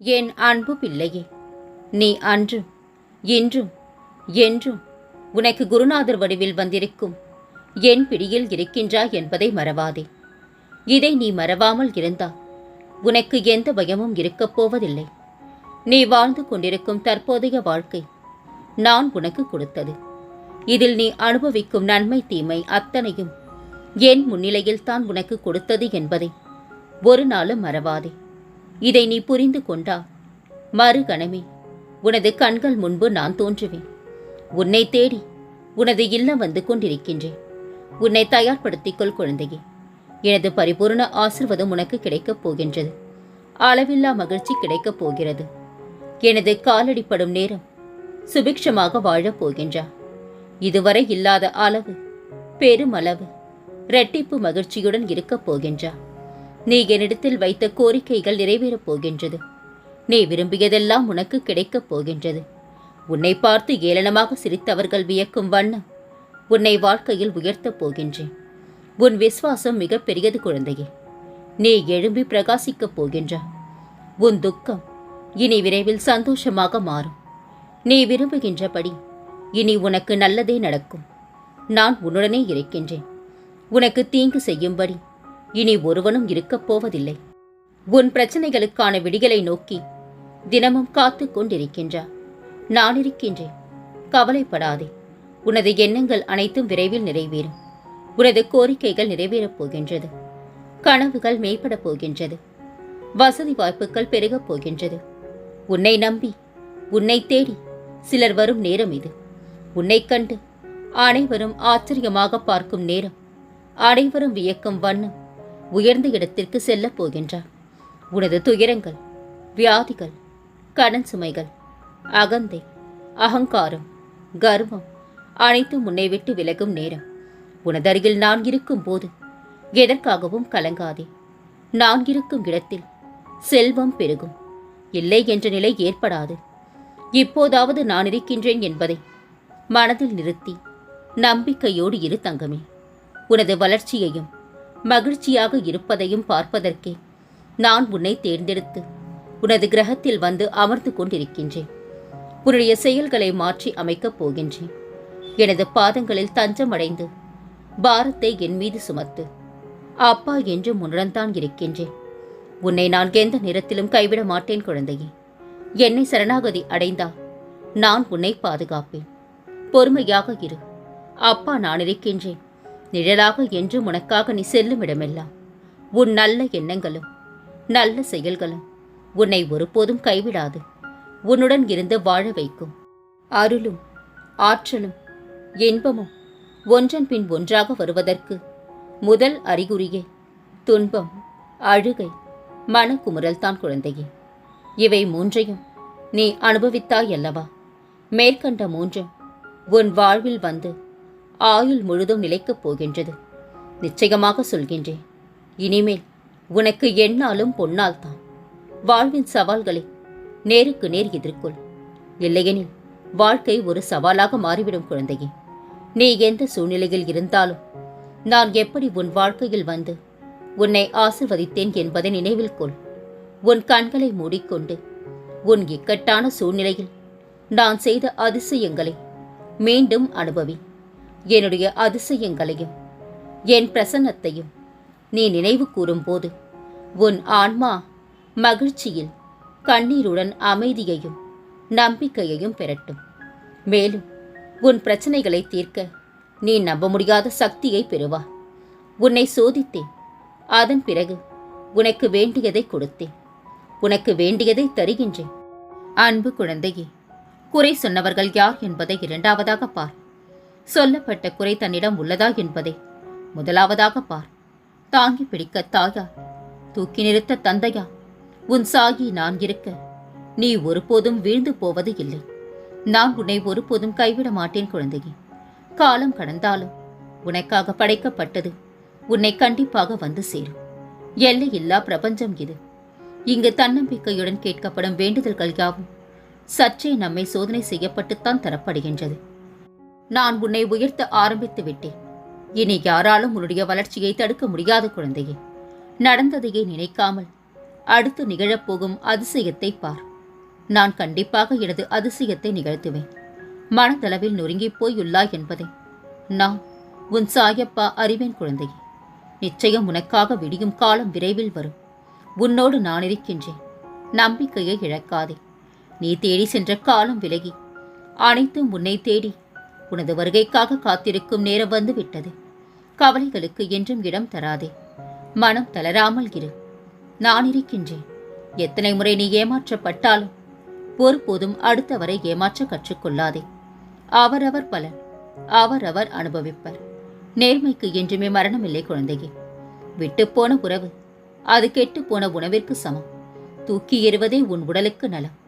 என் அன்பு பிள்ளையே நீ அன்றும் இன்றும் என்றும் உனக்கு குருநாதர் வடிவில் வந்திருக்கும் என் பிடியில் இருக்கின்றாய் என்பதை மறவாதே. இதை நீ மறவாமல் இருந்தால் உனக்கு எந்த பயமும் இருக்கப் போவதில்லை. நீ வாழ்ந்து கொண்டிருக்கும் தற்போதைய வாழ்க்கை நான் உனக்கு கொடுத்தது. இதில் நீ அனுபவிக்கும் நன்மை தீமை அத்தனையும் என் முன்னிலையில் தான் உனக்கு கொடுத்தது என்பதை ஒரு நாளும் மறவாதே. இதை நீ புரிந்து கொண்டா? மறுகணமே உனது கண்கள் முன்பு நான் தோன்றுவேன். உன்னை தேடி உனது இல்லம் வந்து கொண்டிருக்கின்றேன். உன்னை தயார்படுத்திக்கொள் குழந்தையே. எனது பரிபூர்ண ஆசிர்வாதம் உனக்கு கிடைக்கப் போகின்றது. அளவில்லா மகிழ்ச்சி கிடைக்கப் போகிறது. எனது காலடிப்படும் நேரம் சுபிக்ஷமாக வாழப் போகின்றா? இதுவரை இல்லாத அளவு பெருமளவு இரட்டிப்பு மகிழ்ச்சியுடன் இருக்கப் போகின்றா? நீ என்னிடத்தில் வைத்த கோரிக்கைகள் நிறைவேறப் போகின்றது. நீ விரும்பியதெல்லாம் உனக்கு கிடைக்கப் போகின்றது. உன்னை பார்த்து ஏளனமாக சிரித்தவர்கள் வியக்கும் வண்ணம் உன்னை வாழ்க்கையில் உயர்த்தப் போகின்றேன். உன் விசுவாசம் மிக பெரியது குழந்தையே. நீ எழும்பி பிரகாசிக்கப் போகின்றா உன் துக்கம் இனி விரைவில் சந்தோஷமாக மாறும். நீ விரும்புகின்றபடி இனி உனக்கு நல்லதே நடக்கும். நான் உன்னுடனே இருக்கின்றேன். உனக்கு தீங்கு செய்யும்படி இனி ஒருவனும் இருக்கப் போவதில்லை. உன் பிரச்சனைகளுக்கான விடிகளை நோக்கி தினமும் காத்து கொண்டிருக்கின்றார் நான் இருக்கின்றேன். கவலைப்படாதே. உனது எண்ணங்கள் அனைத்தும் விரைவில் நிறைவேறும். உனது கோரிக்கைகள் நிறைவேறப் போகின்றது. கனவுகள் மேம்படப் போகின்றது. வசதி வாய்ப்புகள் பெருகப் போகின்றது. உன்னை நம்பி உன்னை தேடி சிலர் வரும் நேரம் இது. உன்னைக் கண்டு அனைவரும் ஆச்சரியமாக பார்க்கும் நேரம். அனைவரும் வியக்கும் வண்ணம். உயர்ந்த இடத்திற்கு செல்லப் போகின்றார். உனது துயரங்கள் வியாதிகள் கடன் சுமைகள் அகந்தை அகங்காரம் கர்வம் அனைத்தும் உன்னை விட்டு விலகும் நேரம். உனதருகில் நான் இருக்கும் போது எதற்காகவும் கலங்காதே. நான் இருக்கும் இடத்தில் செல்வம் பெருகும். இல்லை என்ற நிலை ஏற்படாது. இப்போதாவது நான் இருக்கின்றேன் என்பதை மனதில் நிறுத்தி நம்பிக்கையோடு இரு தங்கமே. உனது வளர்ச்சியையும் மகிழ்ச்சியாக இருப்பதையும் பார்ப்பதற்கே நான் உன்னை தேர்ந்தெடுத்து உனது கிரகத்தில் வந்து அமர்ந்து கொண்டிருக்கின்றேன். உன்னுடைய செயல்களை மாற்றி அமைக்கப் போகின்றேன். எனது பாதங்களில் தஞ்சமடைந்து பாரத்தை என் மீது சுமத்து. அப்பா என்று உன்னுடன் இருக்கின்றேன். உன்னை நான் எந்த நேரத்திலும் கைவிட மாட்டேன் குழந்தையே. என்னை சரணாகதி அடைந்தா நான் உன்னை பாதுகாப்பேன். பொறுமையாக இரு. அப்பா நான் இருக்கின்றேன். நிழலாக என்றும் உனக்காக நீ செல்லும் இடமெல்லாம் உன் நல்ல எண்ணங்களும் நல்ல செயல்களும் உன்னை ஒருபோதும் கைவிடாது. உன்னுடன் இருந்து வாழ வைக்கும். அருளும் ஆற்றலும் இன்பமும் ஒன்றன் பின் ஒன்றாக வருவதற்கு முதல் அறிகுறியே துன்பம் அழுகை மனக்குமுறல்தான் குழந்தையே. இவை மூன்றையும் நீ அனுபவித்தாய் அல்லவா? மேற்கண்ட மூன்றும் உன் வாழ்வில் வந்து ஆயுள் முழுதும் நிலைக்கப் போகின்றது. நிச்சயமாக சொல்கின்றேன். இனிமேல் உனக்கு எண்ணாலும் பொன்னால் தான் வாழ்வின் சவால்களை நேருக்கு நேர் எதிர்கொள். இல்லையெனில் வாழ்க்கை ஒரு சவாலாக மாறிவிடும் குழந்தையே. நீ எந்த சூழ்நிலையில் இருந்தாலும் நான் எப்படி உன் வாழ்க்கையில் வந்து உன்னை ஆசிர்வதித்தேன் என்பதை நினைவில் கொள். உன் கண்களை மூடிக்கொண்டு உன் இக்கட்டான சூழ்நிலையில் நான் செய்த அதிசயங்களை மீண்டும் அனுபவி. என்னுடைய அதிசயங்களையும் என் பிரசன்னத்தையும் நீ நினைவு கூறும்போது உன் ஆன்மா மகிழ்ச்சியில் கண்ணீருடன் அமைதியையும் நம்பிக்கையையும் பெறட்டும். மேலும் உன் பிரச்சனைகளை தீர்க்க நீ நம்ப முடியாத சக்தியை பெறுவா. உன்னை சோதித்தேன். அதன் பிறகு உனக்கு வேண்டியதை கொடுத்தேன். உனக்கு வேண்டியதை தருகின்றேன். அன்பு குழந்தையே குறை சொன்னவர்கள் யார் என்பதை இரண்டாவதாக பார். சொல்லப்பட்ட குறை தன்னிடம் உள்ளதா என்பதை. முதலாவதாக பார். தாங்கி பிடிக்க தாயா தூக்கி நிறுத்த தந்தையா உன் சாகி நான் இருக்க நீ ஒருபோதும் வீழ்ந்து போவது இல்லை. நான் உன்னை ஒருபோதும் கைவிட மாட்டேன் குழந்தையே. காலம் கடந்தாலும் உனக்காக படைக்கப்பட்டது உன்னை கண்டிப்பாக வந்து சேரும். எல்லையில்லா பிரபஞ்சம் இது. இங்கு தன்னம்பிக்கையுடன் கேட்கப்படும் வேண்டுதல்கள் யாவும் சற்றே நம்மை சோதனை செய்யப்பட்டுத்தான் தரப்படுகின்றது. நான் உன்னை உயர்த்த ஆரம்பித்து விட்டேன். இனி யாராலும் உன்னுடைய வளர்ச்சியை தடுக்க முடியாத குழந்தையே நடந்ததையே நினைக்காமல் அடுத்து நிகழப்போகும் அதிசயத்தை பார். நான் கண்டிப்பாக எனது அதிசயத்தை நிகழ்த்துவேன். மனதளவில் நொறுங்கிப் போயுள்ளாய் என்பதை. நான் உன் சாயப்பா அறிவேன் குழந்தையே நிச்சயம் உனக்காக விடியும் காலம் விரைவில் வரும். உன்னோடு நான் இருக்கின்றேன் நம்பிக்கையை இழக்காதே. நீ தேடி சென்ற காலம் விலகி அனைத்தும் உன்னை தேடி உனது வருகைக்காக காத்திருக்கும் நேரம் வந்து விட்டது கவலைகளுக்கு என்றும் இடம் தராதே. மனம் தளராமல் இரு. நான் இருக்கின்றேன். எத்தனை முறை நீ ஏமாற்றப்பட்டாலும் ஒருபோதும் அடுத்தவரை ஏமாற்ற கற்றுக்கொள்ளாதே. அவரவர் பலன் அவரவர் அனுபவிப்பர். நேர்மைக்கு என்றுமே மரணமில்லை குழந்தையே. விட்டுப்போன உறவு அது கெட்டுப்போன உணவிற்கு சமம். தூக்கி எறிவதே உன் உடலுக்கு நலம்.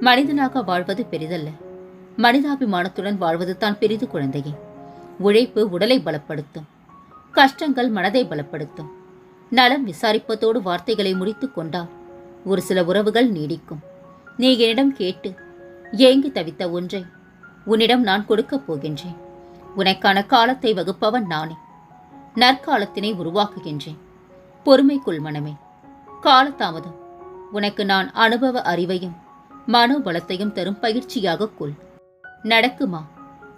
மனிதனாக வாழ்வது பெரிதல்ல. மனிதாபிமானத்துடன் வாழ்வது தான் பெரிது குழந்தையே. உழைப்பு உடலை பலப்படுத்தும். கஷ்டங்கள் மனதை பலப்படுத்தும். நலம் விசாரிப்பதோடு வார்த்தைகளை முடித்து கொண்டால் ஒரு சில உறவுகள் நீடிக்கும். நீ என்னிடம் கேட்டு ஏங்கி தவித்த ஒன்றை உன்னிடம் நான் கொடுக்கப் போகின்றேன். உனக்கான காலத்தை வகுப்பவன் நானே. நற்காலத்தினை உருவாக்குகின்றேன். பொறுமைக்குள் மனமே. காலதாமதம். உனக்கு நான் அனுபவ அறிவையும் மனோபலத்தையும் தரும் பயிற்சியாக கொள். நடக்குமா?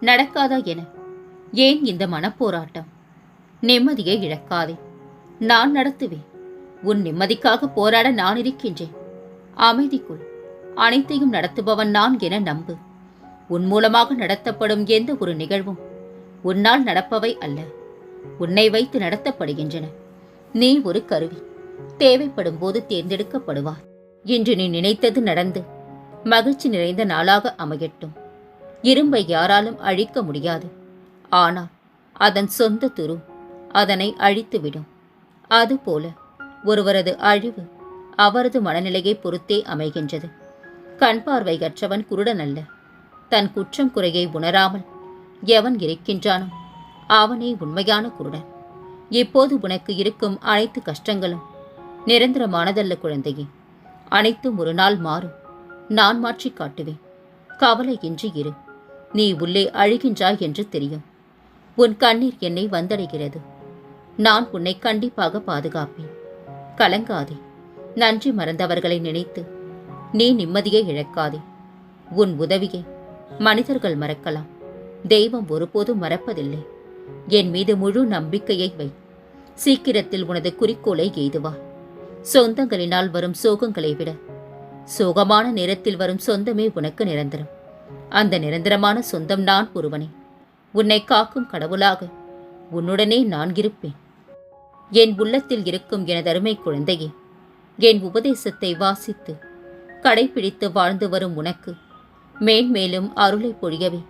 நடக்காதா என. ஏன் இந்த மனப்போராட்டம்? நிம்மதியை இழக்காதே. நான் நடத்துவேன். உன் நிம்மதிக்காக போராட நான் இருக்கின்றேன். அமைதிக்குள். அனைத்தையும் நடத்துபவன் நான் என நம்பு. உன் மூலமாக நடத்தப்படும் எந்த ஒரு நிகழ்வும் உன்னால் நடப்பவை அல்ல. உன்னை வைத்து நடத்தப்படுகின்றன. நீ ஒரு கருவி. தேவைப்படும் போது தேர்ந்தெடுக்கப்படுவார் இன்று நீ நினைத்தது நடந்து மகிழ்ச்சி நிறைந்த நாளாக அமையட்டும். இரும்பை யாராலும் அழிக்க முடியாது. ஆனால் அதன் சொந்த துரு அதனை அழித்துவிடும். அதுபோல ஒருவரது அழிவு அவரது மனநிலையை பொறுத்தே அமைகின்றது. கண் பார்வையற்றவன் குருடன் அல்ல தன் குற்றம் குறையை உணராமல் எவன் இருக்கின்றானோ அவனே உண்மையான குருடன். இப்போது உனக்கு இருக்கும் அனைத்து கஷ்டங்களும் நிரந்தரமானதல்ல குழந்தையே. அனைத்தும் ஒரு நாள் மாறும். நான் மாற்றி காட்டுவேன். கவலை இன்றி இரு. நீ உள்ளே அழுகின்றாய் என்று தெரியும். உன் கண்ணீர் என்னை வந்தடைகிறது. நான் உன்னை கண்டிப்பாக பாதுகாப்பேன். கலங்காதே. நன்றி மறந்தவர்களை நினைத்து நீ நிம்மதியை இழக்காதே. உன் உதவியை மனிதர்கள் மறக்கலாம். தெய்வம் ஒருபோதும் மறப்பதில்லை. என் மீது முழு நம்பிக்கையை வை. சீக்கிரத்தில் உனது குறிக்கோளை எய்துவா சொந்தங்களினால் வரும் சோகங்களை விட சோகமான நேரத்தில் வரும் சொந்தமே உனக்கு நிரந்தரம். அந்த நிரந்தரமான சொந்தம் நான் ஒருவனே. உன்னை காக்கும் கடவுளாக உன்னுடனே நான் இருப்பேன். என் உள்ளத்தில் இருக்கும் எனது அருமை குழந்தையே என் உபதேசத்தை வாசித்து கடைபிடித்து வாழ்ந்து வரும் உனக்கு மேன்மேலும் அருளை பொழியவே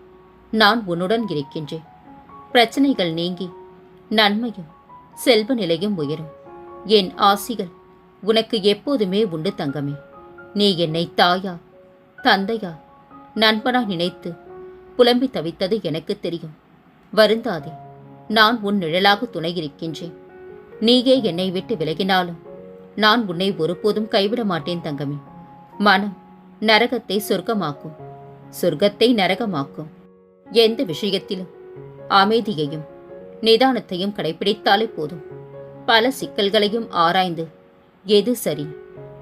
நான் உன்னுடன் இருக்கின்றேன். பிரச்சனைகள் நீங்கி நன்மையும் செல்வ நிலையும் உயரும். என் ஆசிகள் உனக்கு எப்போதுமே உண்டு தங்கமே. நீ என்னை தாயா தந்தையா நண்பனா நினைத்து புலம்பி தவித்தது எனக்கு தெரியும். வருந்தாதே நான் உன் நிழலாக துணை இருக்கின்றேன் நீயே என்னை விட்டு விலகினாலும் நான் உன்னை ஒருபோதும் கைவிட மாட்டேன் தங்கமே. மனம் நரகத்தை சொர்க்கமாக்கும் சொர்க்கத்தை நரகமாக்கும். எந்த விஷயத்திலும் அமைதியையும் நிதானத்தையும் கடைபிடித்தாலே போதும். பல சிக்கல்களையும் ஆராய்ந்து எது சரி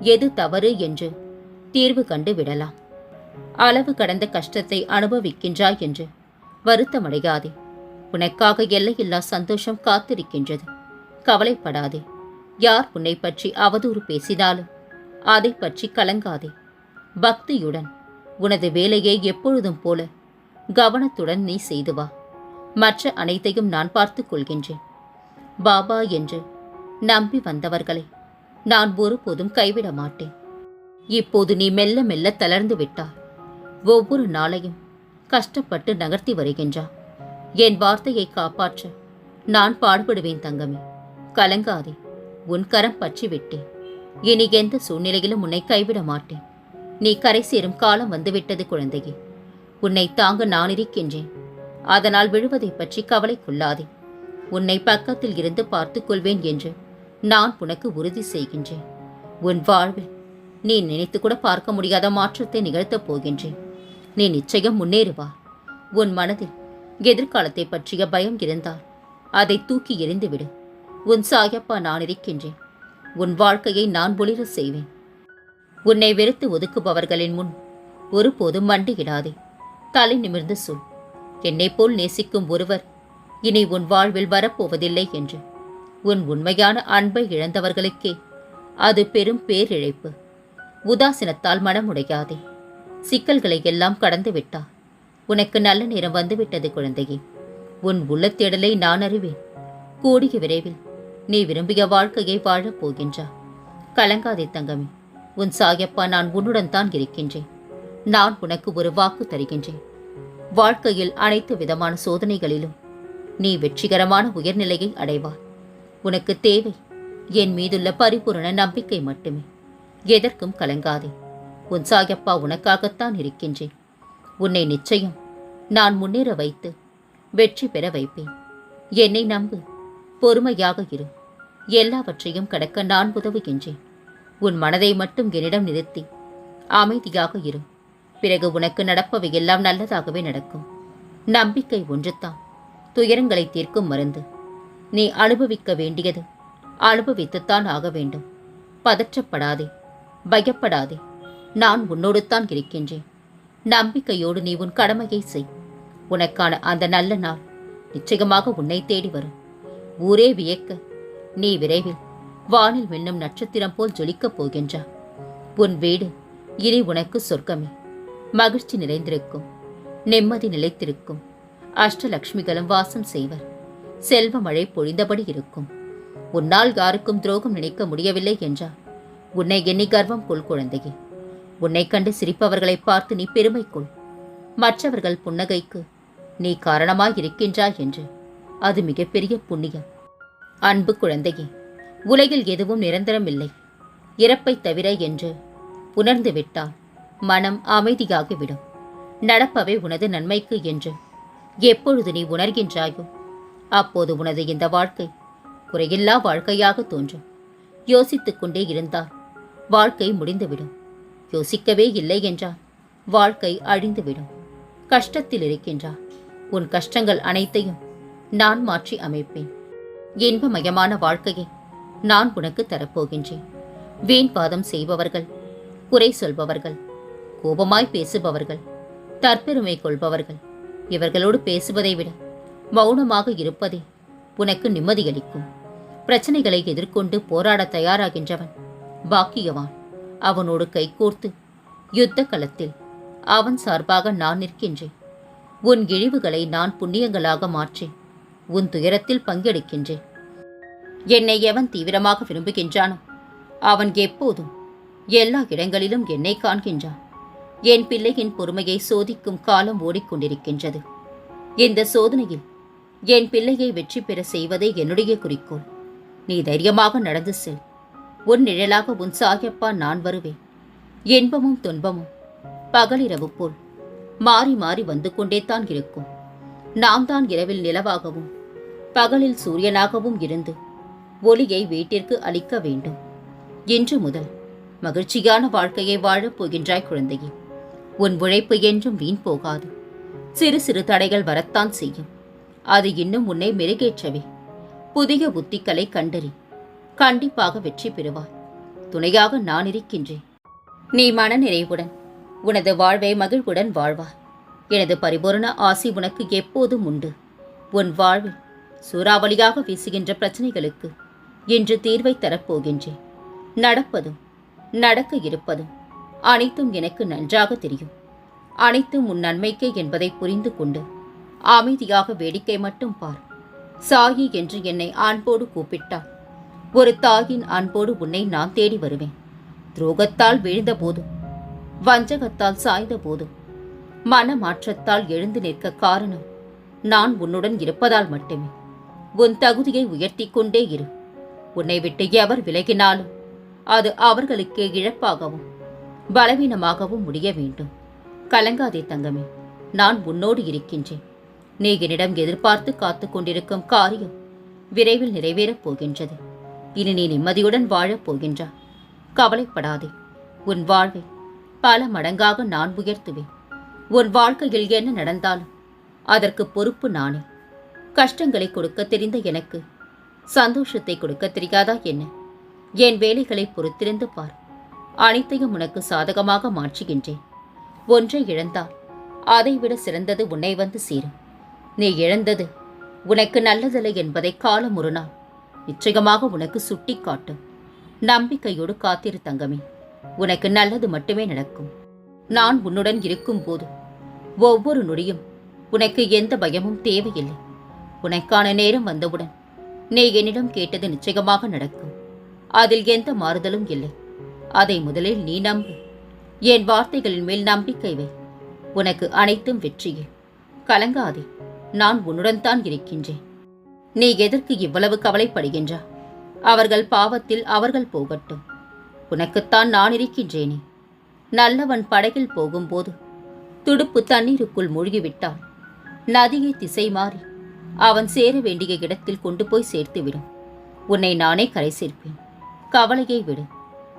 எது தவறு என்று தீர்வு கண்டு விடலாம். அளவு கடந்த கஷ்டத்தை அனுபவிக்கின்றாய் என்று வருத்தமடையாதே. உனக்காக எல்லையில்லா சந்தோஷம் காத்திருக்கின்றது. கவலைப்படாதே. யார் உன்னை பற்றி அவதூறு பேசினாலும் அதை பற்றி கலங்காதே. பக்தியுடன் உனது வேலையை எப்பொழுதும் போல கவனத்துடன் நீ செய்து வா. மற்ற அனைத்தையும் நான் பார்த்துக் கொள்கின்றேன். பாபா என்று நம்பி வந்தவர்களை நான் ஒருபோதும் கைவிட மாட்டேன் இப்போது நீ மெல்ல மெல்ல தளர்ந்து விட்டாய். ஒவ்வொரு நாளையும் கஷ்டப்பட்டு நகர்த்தி வருகின்றாய் என் வார்த்தையை காப்பாற்ற. நான் பாடுபடுவேன் தங்கமே. கலங்காதே. உன் கரம் பற்றி விட்டேன் இனி எந்த சூழ்நிலையிலும் உன்னை கைவிட மாட்டேன். நீ கரை சேரும் காலம் வந்துவிட்டது குழந்தையே. உன்னை தாங்க நான் இருக்கின்றேன். அதனால் விழுவதை பற்றி கவலை கொள்ளாதே. உன்னை பக்கத்தில் இருந்து பார்த்துக் கொள்வேன் என்று நான் உனக்கு உறுதி செய்கின்றேன். உன் வாழ்வில் நீ நினைத்து கூட பார்க்க முடியாத மாற்றத்தை நிகழ்த்தப் போகின்றேன். நீ நிச்சயம் முன்னேறுவா. உன் மனதில் எதிர்காலத்தை பற்றிய பயம் இருந்தால் அதை தூக்கி எறிந்துவிடு. உன் சாயப்பா நான் இருக்கின்றேன். உன் வாழ்க்கையை நான் ஒளிர செய்வேன். உன்னை வெறுத்து ஒதுக்குபவர்களின் முன் ஒருபோதும் மண்டியிடாதே. தலை நிமிர்ந்து சொல். என்னைப் போல் நேசிக்கும் ஒருவர் இனி உன் வாழ்வில் வரப்போவதில்லை என்று. உன் உண்மையான அன்பை இழந்தவர்களுக்கே அது பெரும் பேரிழைப்பு. உதாசீனத்தால் மனமுடையாதே. சிக்கல்களை எல்லாம் கடந்து விட்டா? உனக்கு நல்ல நேரம் வந்துவிட்டது குழந்தையே. உன் உள்ளத்தேடலை நான் அறிவேன். கூடிய விரைவில் நீ விரும்பிய வாழ்க்கையை வாழப் போகின்றா. கலங்காதே தங்கமே. உன் சாயப்பா நான் உன்னுடன் தான் இருக்கின்றேன். நான் உனக்கு ஒரு வாக்கு தருகின்றேன். வாழ்க்கையில் அனைத்து விதமான சோதனைகளிலும் நீ வெற்றிகரமான உயர்நிலையை அடைவாய். உனக்கு தேவை என் மீதுள்ள பரிபூரண நம்பிக்கை மட்டுமே. எதற்கும் கலங்காதே. உன் சாயப்பா உனக்காகத்தான் இருக்கின்றேன். உன்னை நிச்சயம் நான் முன்னேற வைத்து வெற்றி பெற வைப்பேன். என்னை நம்பு. பொறுமையாக இரு. எல்லாவற்றையும் கடக்க நான் உதவுகின்றேன். உன் மனதை மட்டும் என்னிடம் நிறுத்தி அமைதியாக இரு. பிறகு உனக்கு நடப்பவை எல்லாம் நல்லதாகவே நடக்கும். நம்பிக்கை ஒன்றுதான். துயரங்களை தீர்க்கும் மருந்து. நீ அனுபவிக்க வேண்டியது. அனுபவித்துத்தான் ஆக வேண்டும். பதற்றப்படாதே. பயப்படாதே. நான் உன்னோடு தான் இருக்கின்றேன். நம்பிக்கையோடு நீ உன் கடமையை செய். உனக்கான அந்த நல்ல நாள் நிச்சயமாக உன்னை தேடி வரும். ஊரே வியக்க நீ விரைவில் வானில் மின்னும் நட்சத்திரம் போல் ஜொலிக்கப் போகின்றா. உன் வீடு இனி உனக்கு சொர்க்கமே. மகிழ்ச்சி நிறைந்திருக்கும். நிம்மதி நிலைத்திருக்கும். அஷ்டலக்ஷ்மிகளும் வாசம் செய்வர். செல்வ மழை பொழிந்தபடி இருக்கும். உன்னால் யாருக்கும் துரோகம் நினைக்க முடியவில்லை என்றால் உன்னை எண்ணி கர்வம் கொள் குழந்தையே. உன்னை கண்டு சிரிப்பவர்களை பார்த்து நீ பெருமை கொள் மற்றவர்கள் புன்னகைக்கு நீ காரணமாய் இருக்கின்றாய் என்று. அது மிகப்பெரிய புண்ணியம். அன்பு குழந்தையே உலகில் எதுவும் நிரந்தரமில்லை. இறப்பைத் தவிர என்று உணர்ந்து விட்டால் மனம் அமைதியாகிவிடும். நடப்பவை உனது நன்மைக்கு என்று. எப்பொழுது நீ உணர்கின்றாயோ அப்போது உனது இந்த வாழ்க்கை குறையில்லா வாழ்க்கையாக தோன்றும். யோசித்துக்கொண்டே இருந்தால் வாழ்க்கை முடிந்துவிடும். யோசிக்கவே இல்லை என்றால் வாழ்க்கை அழிந்துவிடும். கஷ்டத்தில் இருக்கின்றார் உன் கஷ்டங்கள் அனைத்தையும் நான் மாற்றி அமைப்பேன். இன்பமயமான வாழ்க்கையை நான் உனக்கு தரப்போகின்றேன். வீண் வாதம் செய்பவர்கள் குறை சொல்பவர்கள் கோபமாய் பேசுபவர்கள் தற்பெருமை கொள்பவர்கள் இவர்களோடு பேசுவதை விட மௌனமாக இருப்பதே உனக்கு நிம்மதியளிக்கும். பிரச்சனைகளை எதிர்கொண்டு போராட தயாராகின்றவன் பாக்கியவான். அவனோடு கைகோர்த்து யுத்த களத்தில் அவன் சார்பாக நான் நிற்கின்றேன். உன் இழிவுகளை நான் புண்ணியங்களாக மாற்றேன். உன் துயரத்தில் பங்கெடுக்கின்றேன். என்னை எவன் தீவிரமாக விரும்புகின்றானோ அவன் எப்போதும் எல்லா இடங்களிலும் என்னை காண்கின்றான். என் பிள்ளையின் பொறுமையை சோதிக்கும் காலம் ஓடிக்கொண்டிருக்கின்றது. இந்த சோதனையில் என் பிள்ளையை வெற்றி பெற செய்வதே என்னுடைய குறிக்கோள். நீ தைரியமாக நடந்து செல். உன் நிழலாக உன் சாயப்பா நான் வருவேன். இன்பமும் துன்பமும் பகலிரவு போல் மாறி மாறி வந்து கொண்டே தான் இருக்கும். நாம் தான் இரவில் நிலவாகவும் பகலில் சூரியனாகவும் இருந்து ஒளியை வீட்டிற்கு அளிக்க வேண்டும். இன்று முதல் மகிழ்ச்சியான வாழ்க்கையை வாழப் போகின்றாய் குழந்தையே. உன் உழைப்பு என்றும் வீண் போகாது. சிறு சிறு தடைகள் வரத்தான் செய்யும். அது இன்னும் உன்னை மெருகேற்றவே. புதிய உத்திகளை கண்டறி கண்டிப்பாக வெற்றி பெறுவாய். துணையாக நான் இருக்கின்றேன். நீ மன நிறைவுடன் உனது வாழ்வை மகிழ்வுடன் வாழ்வாய். எனது பரிபூரண ஆசி உனக்கு எப்போதும் உண்டு. உன் வாழ்வில் சூறாவளியாக வீசுகின்ற பிரச்சனைகளுக்கு இன்று தீர்வை தரப்போகின்றேன். நடப்பதும் நடக்க இருப்பதும் அனைத்தும் எனக்கு நன்றாக தெரியும். அனைத்தும் உன் நன்மைக்கே என்பதை புரிந்து கொண்டு அமைதியாக வேடிக்கை மட்டும் பார். சாயி என்று என்னை அன்போடு கூப்பிட்டாள். ஒரு தாயின் அன்போடு உன்னை நான் தேடி வருவேன். துரோகத்தால் வீழ்ந்த போதும் வஞ்சகத்தால் சாய்ந்த போதும் மனமாற்றத்தால் எழுந்து நிற்க காரணம் நான் உன்னுடன் இருப்பதால் மட்டுமே. உன் தகுதியை உயர்த்திக் கொண்டே இரு. உன்னை விட்டு எவர் விலகினாலும் அது அவர்களுக்கே இழப்பாகவும் பலவீனமாகவும் முடிய வேண்டும். கலங்காதே தங்கமே நான் உன்னோடு இருக்கின்றேன். நீ என்னிடம் எதிர்பார்த்து காத்து கொண்டிருக்கும் காரியம் விரைவில் நிறைவேறப் போகின்றது. இனி நீ நிம்மதியுடன் வாழப் போகின்றாய். கவலைப்படாதே. உன் வாழ்வை பல மடங்காக நான் உயர்த்துவேன். உன் வாழ்க்கையில் என்ன நடந்தாலும் அதற்கு பொறுப்பு நானே. கஷ்டங்களை கொடுக்க தெரிந்த எனக்கு சந்தோஷத்தை கொடுக்க தெரியாதா என்ன? என் வேலைகளை பொறுத்திருந்து பார். அனைத்தையும் உனக்கு சாதகமாக மாற்றுகின்றேன். ஒன்றை இழந்தால் அதைவிட சிறந்தது உன்னை வந்து சேரும். நீ இழந்தது உனக்கு நல்லதல்ல என்பதை காலம் ஒரு நாள் நிச்சயமாக உனக்கு சுட்டி காட்டும் நம்பிக்கையோடு காத்திரு தங்கமே. உனக்கு நல்லது மட்டுமே நடக்கும். நான் உன்னுடன் இருக்கும்போது ஒவ்வொரு நொடியும் உனக்கு எந்த பயமும் தேவையில்லை. உனக்கான நேரம் வந்தவுடன் நீ என்னிடம் கேட்டது நிச்சயமாக நடக்கும். அதில் எந்த மாறுதலும் இல்லை. அதை முதலில் நீ நம்பு. என் வார்த்தைகளின் மேல் நம்பிக்கை வை. உனக்கு அனைத்தும் வெற்றியே. கலங்காதே. நான் உன்னுடன் தான் இருக்கின்றேன். நீ எதற்கு இவ்வளவு கவலைப்படுகின்றா? அவர்கள் பாவத்தில் அவர்கள் போகட்டும். உனக்குத்தான் நான் இருக்கின்றேனே. நல்லவன் படகில் போகும்போது துடுப்பு தண்ணீருக்குள் மூழ்கிவிட்டால் நதியை திசை மாறி அவன் சேர வேண்டிய இடத்தில் கொண்டு போய் சேர்த்துவிடும். உன்னை நானே கரை சேர்ப்பேன். கவலையை விடு.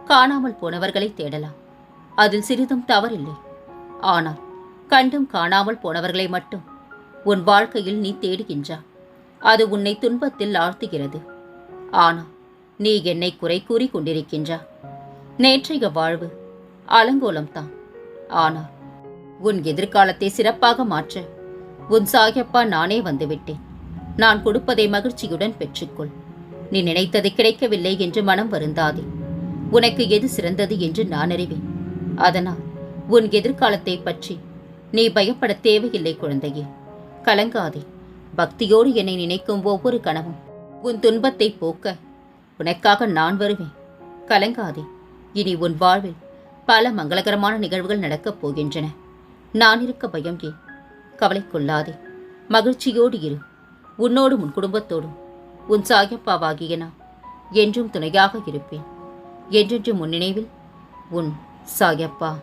காணாமல் போனவர்களை தேடலாம். அதில் சிறிதும் தவறில்லை. ஆனால் கண்டும் காணாமல் போனவர்களை மட்டும் உன் வாழ்க்கையில் நீ தேடுகின்றா அது உன்னை துன்பத்தில் ஆழ்த்துகிறது. ஆனால் நீ என்னை குறை கூறி கொண்டிருக்கின்றா நேற்றைய வாழ்வு அலங்கோலம்தான். ஆனால் உன் எதிர்காலத்தை சிறப்பாக மாற்ற உன் சாயப்பா நானே வந்துவிட்டேன். நான் கொடுப்பதை மகிழ்ச்சியுடன் பெற்றுக்கொள். நீ நினைத்தது கிடைக்கவில்லை என்று மனம் வருந்தாதே. உனக்கு எது சிறந்தது என்று நான் அறிவேன். அதனால் உன் எதிர்காலத்தை பற்றி நீ பயப்பட தேவையில்லை குழந்தையே. கலங்காதே. பக்தியோடு என்னை நினைக்கும் ஒவ்வொரு கனவும் உன் துன்பத்தை போக்க உனக்காக நான் வருவேன். கலங்காதே. இனி உன் வாழ்வில் பல மங்களகரமான நிகழ்வுகள் நடக்கப் போகின்றன. நான் இருக்க பயம் ஏன்? கவலை கொள்ளாதே. மகிழ்ச்சியோடு இரு. உன்னோடும் உன் குடும்பத்தோடும். உன் சாயப்பாவாகிய நான் என்றும் துணையாக இருப்பேன். என்றென்றும் உன் நினைவில் உன் சாயப்பா.